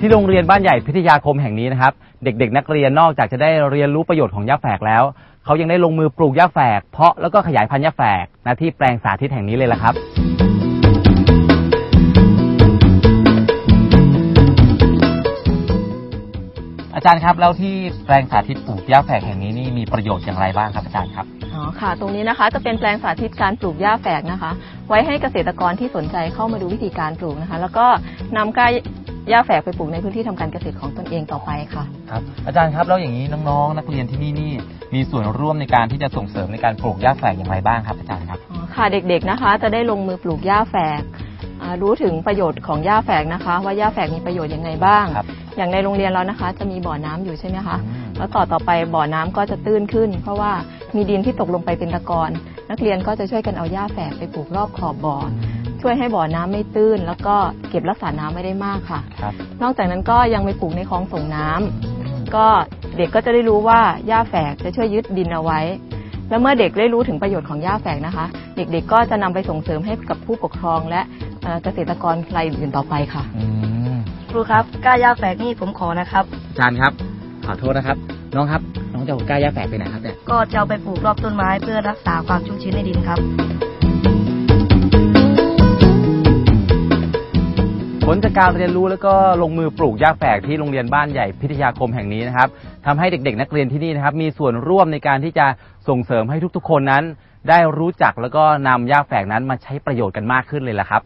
ที่โรงเรียนบ้านใหญ่พิทยาคมแห่งนี้นะครับ เด็กๆ นักเรียนนอกจากจะได้เรียนรู้ประโยชน์ของหญ้าแฝกแล้ว เขายังได้ลงมือปลูกหญ้าแฝก เพาะแล้วก็ขยายพันธุ์หญ้าแฝกณที่แปลงสาธิตแห่งนี้เลยละครับ อาจารย์ครับแล้วที่แปลงสาธิตปลูกหญ้าแฝกแห่งนี้นี่มีประโยชน์อย่างไรบ้างครับอาจารย์ครับ อ๋อค่ะ ตรงนี้นะคะจะเป็นแปลงสาธิตการปลูกหญ้าแฝกนะคะ ไว้ให้เกษตรกรที่สนใจเข้ามาดูวิธีการปลูกนะคะ แล้วก็นำกล้า หญ้าแฝกไปปลูกในพื้นที่ทำการเกษตรของตนเองต่อไปค่ะ ครับ อาจารย์ครับแล้วอย่างนี้น้องๆ นักเรียนที่นี่นี่มีส่วนร่วมในการที่จะส่งเสริมในการปลูกหญ้าแฝกอย่างไรบ้างครับอาจารย์ครับอ๋อค่ะเด็กๆนะคะ จะได้ลงมือปลูกหญ้าแฝกอ่ารู้ถึงประโยชน์ของหญ้าแฝกนะคะ ว่าหญ้าแฝกมีประโยชน์ยังไงบ้างครับอย่างในโรงเรียนเรานะคะ จะมีบ่อน้ำอยู่ใช่ไหมคะอืมแล้วต่อต่อไปบ่อน้ำก็จะตื้นขึ้น เพราะว่ามีดินที่ตกลงไปเป็นตะกอนนักเรียนก็จะช่วยกันเอาหญ้าแฝกไปปลูกรอบขอบบ่อ ช่วยให้บ่อน้ำไม่ตื้น แล้วก็เก็บรักษาน้ำไม่ได้มากค่ะครับนอกจากนั้นก็ยังไปปลูกในคลองส่งน้ำก็เด็กก็จะได้รู้ว่าหญ้าแฝกจะช่วยยึดดินเอาไว้ แล้วเมื่อเด็กได้รู้ถึงประโยชน์ของหญ้าแฝกนะคะ เด็กๆก็จะนำไปส่งเสริมให้กับผู้ปกครอง และเอ่อเกษตรกรรายอื่นๆต่อไปค่ะอืมครูครับกล้าย่าแฝกนี่ผมขอนะครับอาจารย์ครับขอโทษนะครับ น้องครับ น้องจะเอากล้าหญ้าแฝกไปไหนครับเนี่ยก็จะเอาไปปลูกรอบต้นไม้เพื่อรักษาความชุ่มชื้นในดินครับ ผลจากการเรียนรู้แล้วก็ลงมือปลูกหญ้าแฝกที่โรงเรียนบ้านใหญ่พิทยาคมแห่งนี้นะครับทำให้เด็กๆ นักเรียนที่นี่นะครับมีส่วนร่วมในการที่จะส่งเสริมให้ทุกๆ คนนั้น ได้รู้จักแล้วก็นำหญ้าแฝกนั้นมาใช้ประโยชน์กันมากขึ้นเลยละครับ